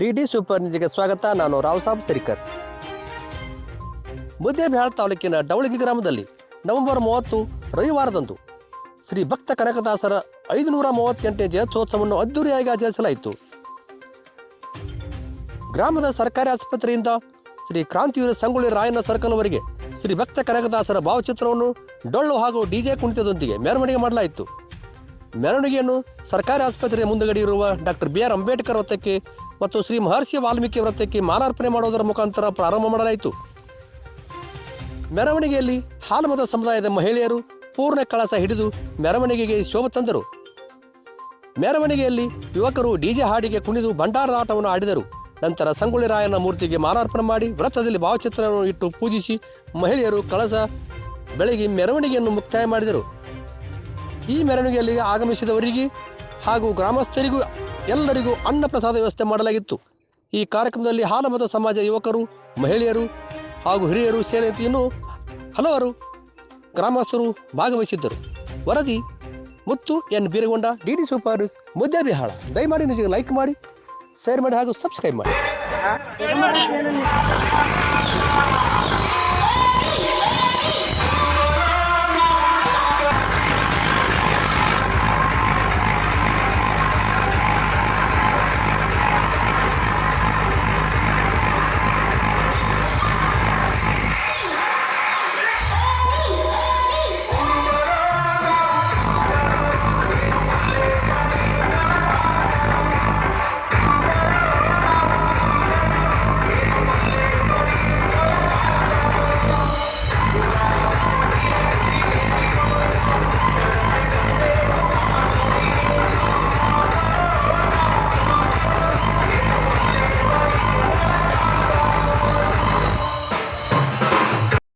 D D super ನ್ಯೂಸ್ಗೆ ಸ್ವಾಗತ. ನಾನು ರಾವ್ ಸಾಬ್ ಸರಿಕರ್. ಮುದ್ದೇಬಿಹಾಳ್ ತಾಲೂಕಿನ ಡವಳಗಿ ಗ್ರಾಮದಲ್ಲಿ ನವೆಂಬರ್ ಮೂವತ್ತು, ರವಿವಾರದಂದು ಶ್ರೀ ಭಕ್ತ ಕನಕದಾಸರ ಐದುನೂರ ಮೂವತ್ತೆಂಟನೇ ಜಯಂತ್ಯೋತ್ಸವವನ್ನು ಅದ್ದೂರಿಯಾಗಿ ಆಚರಿಸಲಾಯಿತು. ಗ್ರಾಮದ ಸರ್ಕಾರಿ ಆಸ್ಪತ್ರೆಯಿಂದ ಶ್ರೀ ಕ್ರಾಂತಿವೀರ ಸಂಗೊಳ್ಳಿ ರಾಯಣ್ಣ ಸರ್ಕಲ್ವರೆಗೆ ಶ್ರೀ ಭಕ್ತ ಕನಕದಾಸರ ಭಾವಚಿತ್ರವನ್ನು ಡೊಳ್ಳು ಹಾಗೂ ಡಿಜೆ ಕುಣಿತದೊಂದಿಗೆ ಮೆರವಣಿಗೆ ಮಾಡಲಾಯಿತು. ಮೆರವಣಿಗೆಯನ್ನು ಸರ್ಕಾರಿ ಆಸ್ಪತ್ರೆಯ ಮುಂದುಗಡೆ ಇರುವ ಡಾಕ್ಟರ್ ಬಿ ಆರ್ ಅಂಬೇಡ್ಕರ್ ವೃತ್ತಕ್ಕೆ ಮತ್ತು ಶ್ರೀ ಮಹರ್ಷಿ ವಾಲ್ಮೀಕಿ ವೃತ್ತಕ್ಕೆ ಮಾಲಾರ್ಪಣೆ ಮಾಡುವುದರ ಮುಖಾಂತರ ಪ್ರಾರಂಭ ಮಾಡಲಾಯಿತು. ಮೆರವಣಿಗೆಯಲ್ಲಿ ಹಾಲುಮದ ಸಮುದಾಯದ ಮಹಿಳೆಯರು ಪೂರ್ಣ ಕಳಸ ಹಿಡಿದು ಮೆರವಣಿಗೆಗೆ ಶೋಭೆ ತಂದರು. ಮೆರವಣಿಗೆಯಲ್ಲಿ ಯುವಕರು ಡಿಜೆ ಹಾಡಿಗೆ ಕುಣಿದು ಭಂಡಾರದ ಆಟವನ್ನು ಆಡಿದರು. ನಂತರ ಸಂಗೊಳ್ಳಿ ರಾಯನ ಮೂರ್ತಿಗೆ ಮಾಲಾರ್ಪಣೆ ಮಾಡಿ ವೃತ್ತದಲ್ಲಿ ಭಾವಚಿತ್ರವನ್ನು ಇಟ್ಟು ಪೂಜಿಸಿ ಮಹಿಳೆಯರು ಕಳಸ ಬೆಳಗ್ಗೆ ಮೆರವಣಿಗೆಯನ್ನು ಮುಕ್ತಾಯ ಮಾಡಿದರು. ಈ ಮೆರವಣಿಗೆಯಲ್ಲಿ ಆಗಮಿಸಿದವರಿಗೆ ಹಾಗೂ ಗ್ರಾಮಸ್ಥರಿಗೂ ಎಲ್ಲರಿಗೂ ಅನ್ನ ಪ್ರಸಾದ ವ್ಯವಸ್ಥೆ ಮಾಡಲಾಗಿತ್ತು. ಈ ಕಾರ್ಯಕ್ರಮದಲ್ಲಿ ಹಾಲಮತ ಸಮಾಜ ಯುವಕರು, ಮಹಿಳೆಯರು ಹಾಗೂ ಹಿರಿಯರು ಸೇರಿದಂತೆ ಇನ್ನೂ ಹಲವರು ಗ್ರಾಮಸ್ಥರು ಭಾಗವಹಿಸಿದ್ದರು. ವರದಿ Muthu N Biragonda, D D super news Muddebihal ದಯಮಾಡಿ ನಿಮಗೆ ಲೈಕ್ ಮಾಡಿ ಶೇರ್ ಮಾಡಿ ಹಾಗೂ ಸಬ್ಸ್ಕ್ರೈಬ್ ಮಾಡಿ.